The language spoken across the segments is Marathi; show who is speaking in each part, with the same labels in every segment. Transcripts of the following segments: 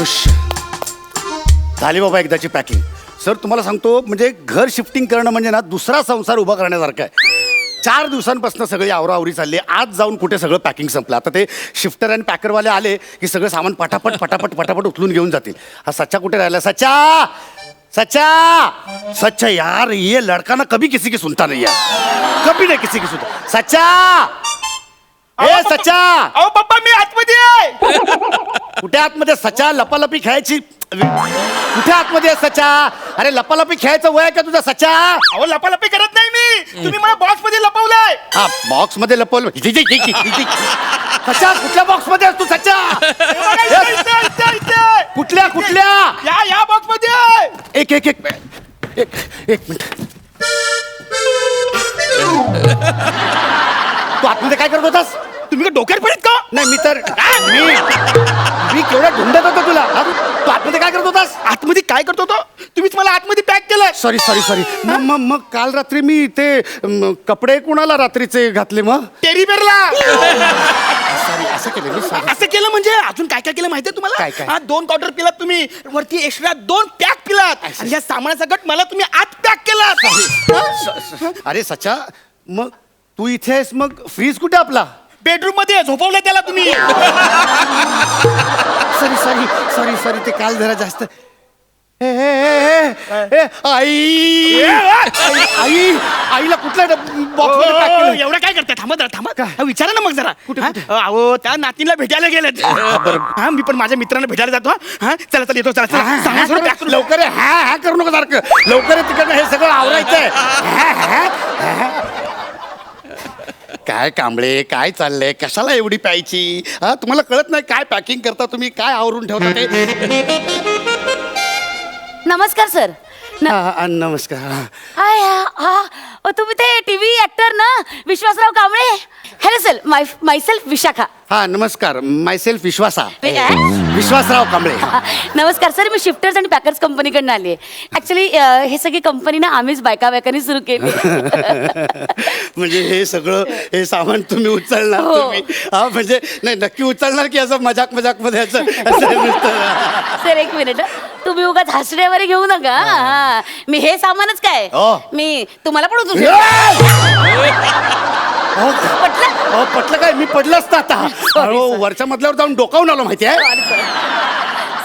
Speaker 1: खुश. झाली बाबा एकदाची पॅकिंग सर तुम्हाला सांगतो म्हणजे घर शिफ्टिंग करणं म्हणजे ना दुसरा संसार उभा करण्यासारखं आहे. चार दिवसांपासून सगळी आवराआवरी चालली. आज जाऊन कुठे सगळं पॅकिंग संपलं? आता ते शिफ्टर आणि पॅकरवाले आले की सगळं सामान पटापट पटापट पटापट उचलून घेऊन जातील. हा सच्चा कुठे राहिला? सच्चा! सच्चा! सच्चा यार ये लड़का ना कभी किसी की सुनता नहीं है कभी नहीं किसी की सुनता. सच्चा! ए सच्चा!
Speaker 2: अहो पप्पा मी आतमध्ये आहे.
Speaker 1: कुठे आतमध्ये सचा लपालपी खेळायची? कुठे आतमध्ये सचा? अरे लपालपी खेळायचं वय आहे का तुझा सचा?
Speaker 2: अहो लपालपी करत नाही मी. तुम्ही मला बॉक्समध्ये लपवलाय.
Speaker 1: हा बॉक्समध्ये लपवलं. सचा कुठल्या बॉक्समध्ये असतो सचा?
Speaker 2: हे बघा, इथे, इथे, इथे, इथे.
Speaker 1: कुठल्या कुठल्या?
Speaker 2: या या बॉक्समध्ये आहे.
Speaker 1: एक एक एक एक एक मिनिट. तू आतमध्ये काय करत होतास?
Speaker 2: तुम्ही का डोक्यात पडत का
Speaker 1: नाही मी तर मी मी केवढा ढुंडत होतो तुला. हा? तू आतमध्ये काय करत होतास?
Speaker 2: आतमध्ये काय करतो तो तुम्हीच मला आतमध्ये पॅक केलंय.
Speaker 1: सॉरी सॉरी सॉरी मग मग मग काल रात्री मी ते म, कपडे कुणाला रात्रीचे घातले मग?
Speaker 2: टेरी बेरला.
Speaker 1: सॉरी असं केलं मी सॉरी
Speaker 2: असं केलं म्हणजे? अजून काय काय केलं माहितीये तुम्हाला?
Speaker 1: काय?
Speaker 2: हा दोन क्वार्टर पिलात तुम्ही. वरती एक्स्ट्रा दोन पॅक पिलात. आणि या सामानाचा गट मला तुम्ही आत पॅक केला
Speaker 1: अरे सचा मग तू इथे आहेस मग फ्रीज कुठे आपला?
Speaker 2: बेडरूममध्ये झोपवलं त्याला तुम्ही.
Speaker 1: सॉरी सॉरी सॉरी सॉरी ते काल जरा जास्त. ए, ए, ए, ए, ए, आई. आई आई आईला कुठल्या बॉक्समध्ये पॅक
Speaker 2: ओ,
Speaker 1: केलं
Speaker 2: एवढं काय करताय? थांबा जरा थांबा.
Speaker 1: काय?
Speaker 2: हा, विचारा ना मग जरा.
Speaker 1: कुठे,
Speaker 2: हा?
Speaker 1: कुठे?
Speaker 2: अहो त्या नातीला भेटायला गेलेत. हा मी पण माझ्या मित्रांना भेटायला जातो हा. हा चला चला येतो चला चला. करून-
Speaker 1: लवकर ये, हा हा करू नका सारखं. लवकर ये तिकडनं हे सगळं आवरायचंय. हा, हा, हा. काय कांबळे काय चाललंय? कशाला एवढी प्यायची? हा तुम्हाला कळत नाही काय पॅकिंग करता तुम्ही? काय आवरून ठेवता ते?
Speaker 3: नमस्कार सर. न-
Speaker 1: हा, हा, नमस्कार.
Speaker 3: हाय हा हा. अ, तुम्ही ते टीव्ही ऍक्टर ना Vishwasrao Kamble? Hello sir my myself Vishakha.
Speaker 1: हा नमस्कार. मायसेल्फ विश्वासा? विश्वासराव कांबळे.
Speaker 3: हा, नमस्कार सर मी शिफ्टर्स आणि पॅकर्स कंपनीकडनं आली आहे ऍक्च्युली हे सगळी कंपनी ना आम्हीच बायका बायकांनी सुरू केली.
Speaker 1: म्हणजे हे सगळं हे सामान तुम्ही उचलणार
Speaker 3: हो.
Speaker 1: तुम्ही. हा म्हणजे नाही नक्की उचलणार की असं मजाक मजाकमध्ये असं असं नुसतं?
Speaker 3: सर एक मिनिट हं. तुम्ही उगाच हसण्यावर घेऊ नका. हा. मी हे सामानच काय?
Speaker 1: हो.
Speaker 3: मी तुम्हाला पण उचलू! शकते.
Speaker 1: अहो,
Speaker 3: पटलं?
Speaker 1: अहो, पटलं काय? मी पडलं असतं आता. अहो, वरच्या मधल्यावर जाऊन डोकावून आलो माहिती आहे?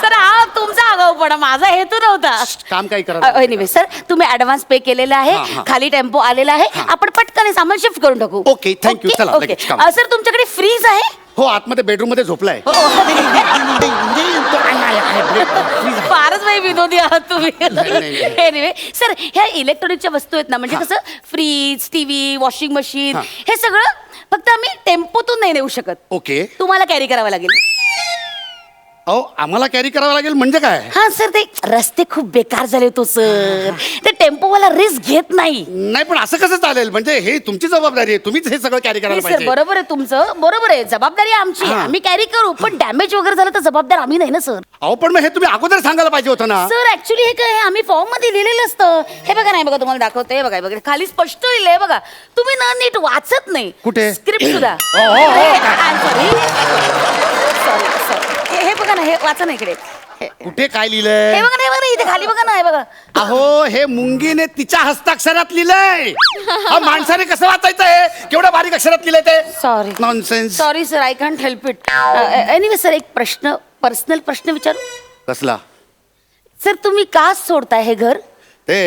Speaker 3: सर हा तुमचा आगाऊपणा माझा हेतू नव्हता.
Speaker 1: काम काही करा
Speaker 3: सर तुम्ही ऍडव्हान्स पे केलेला
Speaker 1: हा,
Speaker 3: आहे.
Speaker 1: हा.
Speaker 3: खाली टेम्पो आलेला आहे. आपण पटकन हे सामान शिफ्ट करून टाकू.
Speaker 1: Okay, thank you.
Speaker 3: Okay,
Speaker 1: चला. लगेच काम.
Speaker 3: सर तुमच्याकडे फ्रीज आहे?
Speaker 1: हो आतमध्ये बेडरूममध्ये झोपलाय.
Speaker 3: हो, हो.
Speaker 1: म्हणजे freeze आहे.
Speaker 3: फारच बाई विनोदी आहात तुम्ही
Speaker 1: नाही, नाही.
Speaker 3: एनिवे सर ह्या इलेक्ट्रॉनिकच्या वस्तू आहेत ना म्हणजे कसं फ्रीज टीव्ही वॉशिंग मशीन
Speaker 1: हा.
Speaker 3: हे सगळं फक्त आम्ही टेम्पोतून नाही नेऊ शकत
Speaker 1: ओके
Speaker 3: तुम्हाला कॅरी करावं लागेल
Speaker 1: अहो आम्हाला कॅरी करावं लागेल म्हणजे काय?
Speaker 3: हा सर ते रस्ते खूप बेकार झाले तो सर. ते टेम्पोवाला रिस्क घेत नाही.
Speaker 1: नाही पण असं कसं चालेल? म्हणजे हे तुमची जबाबदारी आहे. तुम्हीच हे सगळं कॅरी करायला
Speaker 3: सर
Speaker 1: पाहिजे.
Speaker 3: बरोबर आहे तुमचं. बरोबर आहे. जबाबदारी आमची. आम्ही कॅरी करू पण डॅमेज वगैरे झालं तर जबाबदार आम्ही नाही ना सर.
Speaker 1: अहो पण मग हे तुम्ही अगोदर सांगायला पाहिजे होतं ना?
Speaker 3: सर ऍक्च्युली हे काय आहे, आम्ही फॉर्ममध्ये लिहिलेलं असतं. हे बघा नाही बघा तुम्हाला दाखवते. हे बघा हे बघा. खाली स्पष्ट लिहिलंय बघा. तुम्ही ना नीट वाचत नाही.
Speaker 1: कुठे?
Speaker 3: स्क्रिप्ट सुद्धा.
Speaker 1: हो, हो. हे
Speaker 3: बघा ना हे वाचा ना इकडे. हे
Speaker 1: कुठे काय
Speaker 3: हे
Speaker 1: लिहिलंय
Speaker 3: नाही बघा ना इथे खाली बघा ना हे बघा.
Speaker 1: अहो हे मुंगीने तिच्या हस्ताक्षरात लिहिलंय. हा माणसाने कसं वाचायचं हे? केवढ्या बारीक अक्षरात लिहिलंय ते?
Speaker 3: Sorry
Speaker 1: nonsense
Speaker 3: sorry sir I can't help it anyway sir एक प्रश्न पर्सनल प्रश्न विचारू?
Speaker 1: कसला?
Speaker 3: सर तुम्ही का सोडताय हे घर?
Speaker 1: ते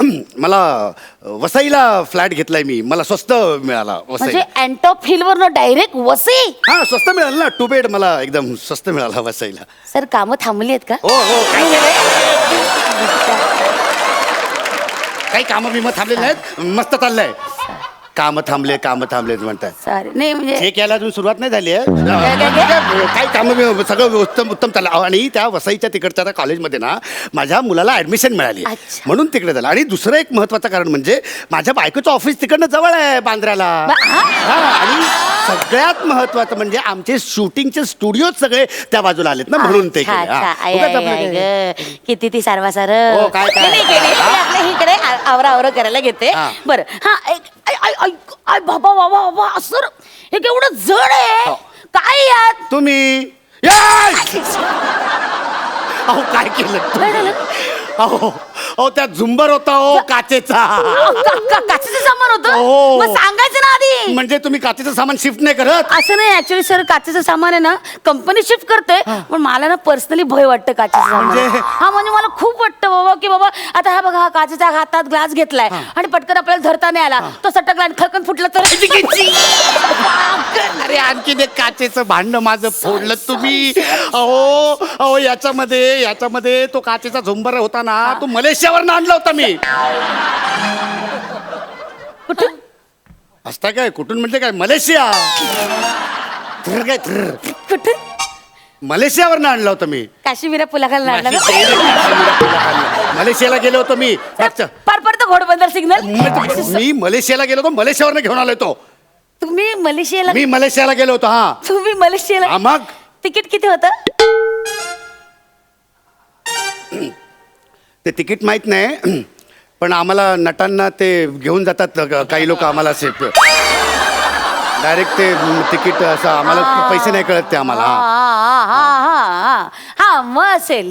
Speaker 1: मला वसईला फ्लॅट घेतलाय मी. मला स्वस्त मिळाला वसई.
Speaker 3: म्हणजे अँटॉप हिल वर डायरेक्ट वसे
Speaker 1: हा स्वस्त मिळालं ना. टू बेड मला एकदम स्वस्त मिळाला वसईला.
Speaker 3: सर कामं थांबली आहेत का?
Speaker 1: हो हो काही काही कामं बिमं थांबलेली नाहीत मस्त चाललंय. कामं थांबले कामं थांबलेत म्हणतात
Speaker 3: सॉरी नाही म्हणजे
Speaker 1: हे केला अजून सुरुवात नाही झाली आहे
Speaker 3: काय, काय?
Speaker 1: काही कामं सगळं उत्तम उत्तम चाललं अहो, आणि त्या वसईच्या तिकडच्या त्या कॉलेजमध्ये ना माझ्या मुलाला ऍडमिशन मिळाली
Speaker 3: अच्छा.
Speaker 1: म्हणून तिकडे झालं आणि दुसरं एक महत्वाचं कारण म्हणजे माझ्या बायकोचं ऑफिस तिकडनं जवळ आहे बांद्र्याला
Speaker 3: बा- हा?
Speaker 1: हा आणि सगळ्यात महत्वाचं म्हणजे आमचे शूटिंगचे स्टुडिओ सगळे त्या बाजूला आलेत ना म्हणून ते केले. हा.
Speaker 3: अच्छा.
Speaker 1: उगाच आपलं
Speaker 3: ग. किती ती सारवा सार
Speaker 1: हो, काय,
Speaker 3: इकडे आ- आवरा आवरा करायला घेते
Speaker 1: हा.
Speaker 3: बरं हा आय, बाबा बाबा बाबा असं हे केवढं जड आहे
Speaker 1: हो.
Speaker 3: काय यात
Speaker 1: तुम्ही! अहो काय केलं अहो अहो त्या झुंबर होता हो काचेचा.
Speaker 3: काचेचं सामान होतं?
Speaker 1: हो.
Speaker 3: मग सांगायचं ना आधी.
Speaker 1: म्हणजे तुम्ही काचेचं सामान शिफ्ट नाही करत?
Speaker 3: असं नाही ऍक्च्युली सर काचेचं सामान आहे ना कंपनी शिफ्ट करते पण मला ना पर्सनली भय वाटतं काचेचं सामान.
Speaker 1: म्हणजे?
Speaker 3: हा म्हणजे मला खूप वाटतं बाबा की बाबा आता हा बघा हा काचेच्या हातात ग्लास घेतलाय आणि पटकन आपल्याला धरता नाही आला. तो सटकला आणि खळकन फुटला तर
Speaker 1: अरे आणखी एक काचेचं भांड माझं फोडलं तुम्ही. अहो अहो याच्यामध्ये याच्यामध्ये तो काचेचा झुंबर होता ना तो मलेशियावर आणला होता मी. असता काय? कुठून म्हणजे काय? मलेशिया. थ्र काय थ्र
Speaker 3: कुठं?
Speaker 1: मलेशियावर आणलं होतं मी.
Speaker 3: काश्मीरा पुलाखाली आणला ना?
Speaker 1: मलेशियाला गेलो होतो मी. मागच्या-
Speaker 3: पार पडतं घोडबंदर सिग्नल.
Speaker 1: मी मलेशियाला गेलो होतो मलेशियावर घेऊन आलोय तो
Speaker 3: तुम्ही मलेशियाला
Speaker 1: मी मलेशियाला गेलो होतो हा.
Speaker 3: तुम्ही मलेशियाला
Speaker 1: हा, मग?
Speaker 3: तिकीट किती होतं?
Speaker 1: ते तिकीट माहीत नाही पण आम्हाला नटांना ते घेऊन जातात काही लोक आम्हाला असे डायरेक्ट ते तिकीट असं आम्हाला पैसे नाही कळत ते आम्हाला
Speaker 3: हा.
Speaker 1: हा.
Speaker 3: हा मग असेल.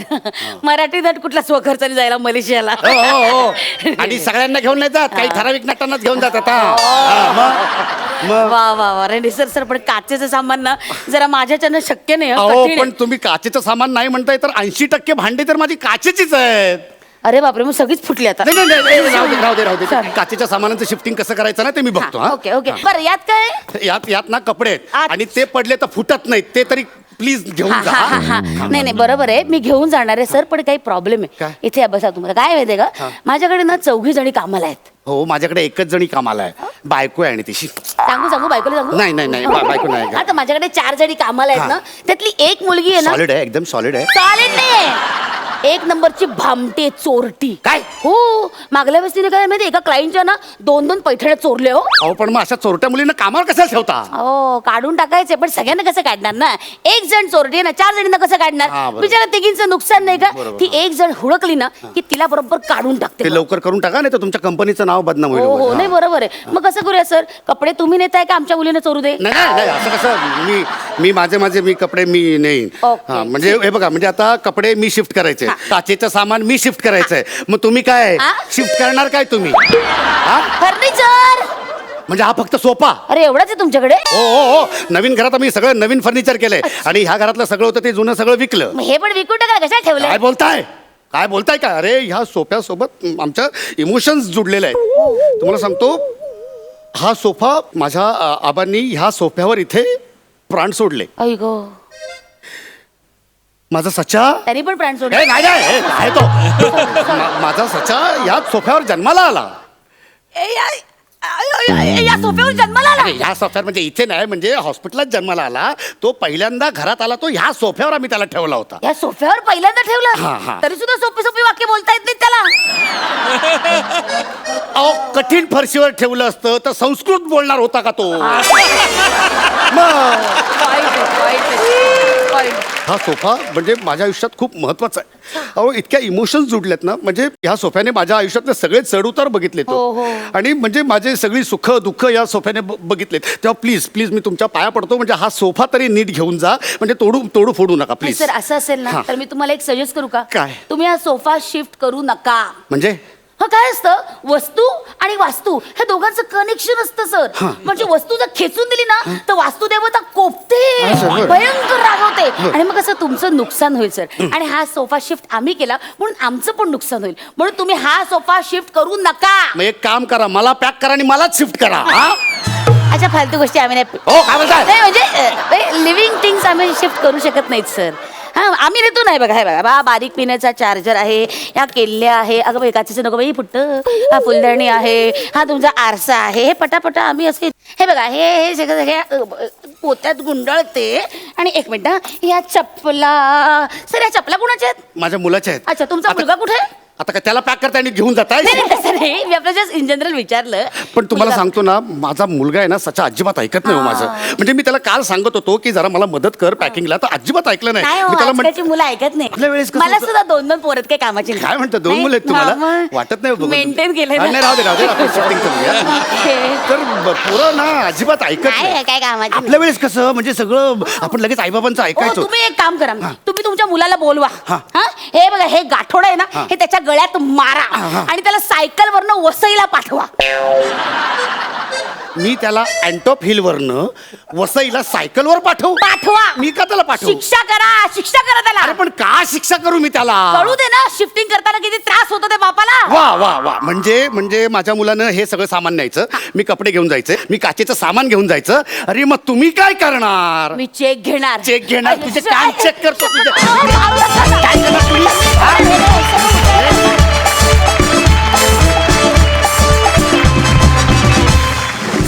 Speaker 3: मराठी नट कुठला स्वखर्चाने जायला मलेशियाला?
Speaker 1: हो हो हो. आणि सगळ्यांना घेऊन नाही जात काही ठराविक नटांनाच घेऊन जातात हा. हा. मग मग.
Speaker 3: वा वा वा. रेड्डी सर सर पण काचेचं सामान ना जरा माझ्याच्यानं शक्य नाही हं,
Speaker 1: अहो
Speaker 3: कठीण
Speaker 1: पण. तुम्ही काचेचं सामान नाही म्हणताय तर ऐंशी टक्के भांडी तर माझी काचेचीच आहेत.
Speaker 3: अरे बापरे मग सगळीच फुटली आता.
Speaker 1: नाही नाही, नाही राहू दे राहू दे राहू दे.
Speaker 3: Sorry.
Speaker 1: काचेच्या सामानाचं शिफ्टिंग कसं करायचं ना ते मी बघतो
Speaker 3: हा, ओके ओके. बरं यात काय?
Speaker 1: यात यात ना कपडे आहेत. आणि ते पडले तर फुटत नाहीत. ते तरी प्लीज घेऊन जा
Speaker 3: हा, हा,
Speaker 1: हा.
Speaker 3: हा. नाही नाही बरोबर आहे. मी घेऊन जाणार आहे सर पण काही प्रॉब्लेम आहे.
Speaker 1: काय?
Speaker 3: इथे या बसा तुम्हाला. काय माहितीये का? माझ्याकडे ना चौघी जणी कामाला आहेत.
Speaker 1: हो माझ्याकडे एकच जणी कामाला आहे. बायको आहे आणि तिशी
Speaker 3: सांगू सांगू बायकोला सांगू?
Speaker 1: नाही, नाही, नाही, बा- बायको नाही.
Speaker 3: आता माझ्याकडे चार जणी कामाला आहेत ना. त्यातली एक मुलगी आहे ना
Speaker 1: सॉलिड आहे एकदम सॉलिड आहे.
Speaker 3: चालेल नाही. एक नंबरची भामटे चोरटी.
Speaker 1: काय?
Speaker 3: हो मागल्या वेळेस तिने काय माहिती एका क्लायंटच्या ना दोन दोन पैठण्या चोरले हो.
Speaker 1: अहो पण मग अशा चोरट्या मुलींना कामावर कशाला ठेवता?
Speaker 3: हो काढून टाकायचे पण सगळ्यांना कसं काढणार ना? एक जण चोरटी आहे ना चार जणींना कसं
Speaker 1: हा,
Speaker 3: काढणार
Speaker 1: बरोबर.
Speaker 3: बिचारा तिघींचं नुकसान नाही का?
Speaker 1: बरोबर.
Speaker 3: ती एक जण हुडकली ना की तिला बरोबर काढून टाकते
Speaker 1: ते लवकर करून टाका नाही तर तुमच्या कंपनीचं नाव बदनाम होईल
Speaker 3: हो हो
Speaker 1: उगाच.
Speaker 3: नाही. बरोबर आहे. मग कसं करूया सर? कपडे तुम्ही नेताय का आमच्या मुलीने चोरू दे?
Speaker 1: नाही नाही नाही, असं कसं मी मी माझे माझे मी कपडे मी नेईन.
Speaker 3: ओके.
Speaker 1: हा म्हणजे हे बघा म्हणजे आता कपडे मी शिफ्ट करायचे. काचेचं सामान मी शिफ्ट करायचंय. मग तुम्ही काय? शिफ्ट करणार काय तुम्ही? हा?
Speaker 3: फर्निचर!
Speaker 1: म्हणजे हा फक्त सोफा?
Speaker 3: अरे एवढंच आहे तुमच्याकडे?
Speaker 1: हो हो हो. नवीन घरात आम्ही सगळं नवीन फर्निचर केलंय. आणि ह्या घरातलं सगळं होतं ते जुनं सगळं विकलं.
Speaker 3: मग हे पण विकून टाका कशा ठेवले
Speaker 1: काय बोलताय? काय बोलताय का? अरे ह्या सोफ्यासोबत आमच्या इमोशन्स जुडलेले आहेत. तुम्हाला सांगतो हा सोफा माझ्या अ, आबांनी ह्या सोफ्यावर इथे प्राण सोडले.
Speaker 3: ऐ गो.
Speaker 1: माझा सचा
Speaker 3: त्यांनी पण प्राण सोडले.
Speaker 1: ए, नाही नाही, ए, तो. मा- माझा सचा या सोफ्यावर जन्माला आला.
Speaker 3: ए, या- या सोफ्यावर जन्माला आला.
Speaker 1: अरे ह्या सोफ्यावर म्हणजे इथे नाही म्हणजे हॉस्पिटलात जन्माला आला. तो पहिल्यांदा घरात आला तो ह्या सोफ्यावर आम्ही त्याला ठेवला होता.
Speaker 3: या सोफ्यावर पहिल्यांदा
Speaker 1: हा,
Speaker 3: ठेवलं?
Speaker 1: हा.
Speaker 3: तरी सुद्धा सोपी सोपी वाक्य बोलता येत नाही त्याला.
Speaker 1: अहो कठीण फरशीवर ठेवलं असतं तर संस्कृत बोलणार होता का तो? मग? हा सोफा म्हणजे माझ्या आयुष्यात खूप महत्त्वाचा आहे. अहो इतक्या इमोशन्स जुडलेत ना म्हणजे ह्या सोफ्याने माझ्या आयुष्यातले सगळे चढ उतार बघितले
Speaker 3: हो, हो.
Speaker 1: आणि म्हणजे माझे सगळी सुख दुःख या सोफ्याने ब- बघितलेत. तेव्हा प्लीज प्लीज मी तुमच्या पाया पडतो म्हणजे हा सोफा तरी नीट घेऊन जा म्हणजे तोडू तोडू फोडू नका प्लीज
Speaker 3: सर असं असेल ना
Speaker 1: हा.
Speaker 3: तर मी तुम्हाला एक सजेस्ट करू का?
Speaker 1: काय?
Speaker 3: तुम्ही हा सोफा शिफ्ट करू नका.
Speaker 1: म्हणजे?
Speaker 3: हा काय असतं? वस्तू आणि वास्तू हे दोघांचं कनेक्शन असतं सर. म्हणजे वस्तू जर खेचून दिली ना तर वास्तू देवता कोपते
Speaker 1: सर, बरं.
Speaker 3: भयंकर रागवते आणि मग कसं तुमचं नुकसान होईल सर आणि हा सोफा शिफ्ट आम्ही केला म्हणून आमचं पण नुकसान होईल. म्हणून तुम्ही हा सोफा शिफ्ट करू नका.
Speaker 1: मग एक काम करा मला पॅक करा आणि मलाच शिफ्ट करा हा?
Speaker 3: अच्छा फालतू गोष्टी आम्ही नाही
Speaker 1: हो काय म्हणताय?
Speaker 3: नाही म्हणजे लिव्हिंग थिंग्स आम्ही शिफ्ट करू शकत नाहीत सर हा आम्ही देतो नाही बघा. हे बघा बा बारीक पिण्याचा चार्जर आहे ह्या केल्या आहे. अगं बाई काचेचं नको बाई फुट्ट हा फुलदाणी आहे हा तुमचा आरसा आहे. हे पटापटा आम्ही असे हे बघा हे हे सगळं हे अ, ब- पोत्यात गुंडळते. आणि एक मिनिट हा, ह्या चप्पला सर या चप्पला कुणाच्या आहेत?
Speaker 1: माझ्या मुलाचे आहेत.
Speaker 3: अच्छा तुमचा मुलगा कुठे आहे?
Speaker 1: आता काय त्याला पॅक करता आणि घेऊन जाताय?
Speaker 3: नाही नाही तसं नाही. मी आपलं जस्ट इन जनरल विचारलं.
Speaker 1: पण तुम्हाला सांगतो ना माझा मुलगा आहे ना सचा अजिबात ऐकत नाही हो माझं. म्हणजे मी त्याला काल सांगत होतो की जरा मला मदत कर पॅकिंगला तर अजिबात ऐकलं नाही.
Speaker 3: नाही हो,
Speaker 1: मी त्याला म्हण-
Speaker 3: आजकालची मुलं ऐकत नाही.
Speaker 1: आपल्या वेळेस कसं
Speaker 3: मला
Speaker 1: होतं?
Speaker 3: सुद्धा दोन दोन पोरत काही कामाची. नाही.
Speaker 1: काय म्हणतं दोन
Speaker 3: नाही,
Speaker 1: मुलं आहेत तुम्हाला? वाटत नाही बघून.
Speaker 3: मेंटेन केलंय
Speaker 1: हा, नाही राहू दे राहू दे आपण shifting करूया.
Speaker 3: हे.
Speaker 1: तर ब- पोरं ना अजिबात ऐकत
Speaker 3: नाही
Speaker 1: नाही.
Speaker 3: काय कामाची.
Speaker 1: आपल्या वेळेस कसं म्हणजे सगळं आपण लगेच आईबाबांचं
Speaker 3: ओ,
Speaker 1: ऐकायचो.
Speaker 3: तुम्ही एक काम करा. तुम्ही तुमच्या तुमच्या मुलाला बोलवा.
Speaker 1: हा.
Speaker 3: हा? हे बघा हे गाठोड आहे ना हे. त्याच्या गळ्यात मारा आणि त्याला सायकल वरनं वसईला पाठवा.
Speaker 1: मी त्याला अँटॉप हिलवरनं वसईला सायकलवर पाठवू.
Speaker 3: पाठवा.
Speaker 1: मी का त्याला पाठवू?
Speaker 3: शिक्षा करा शिक्षा करा
Speaker 1: अरे
Speaker 3: त्याला
Speaker 1: पण का शिक्षा करू मी त्याला?
Speaker 3: कळू दे ना शिफ्टिंग करताना किती त्रास होतो ते बापाला.
Speaker 1: वा वा वा. म्हणजे म्हणजे माझ्या मुलानं हे सगळं सामान न्यायचं. मी कपडे घेऊन जायचे मी काचेचं सामान घेऊन जायचं. अरे मग तुम्ही काय करणार?
Speaker 3: मी चेक घेणार.
Speaker 1: चेक घेणार? तुझे कान check करतो तुझे.
Speaker 3: काय
Speaker 1: काय करणार? तुम्ही?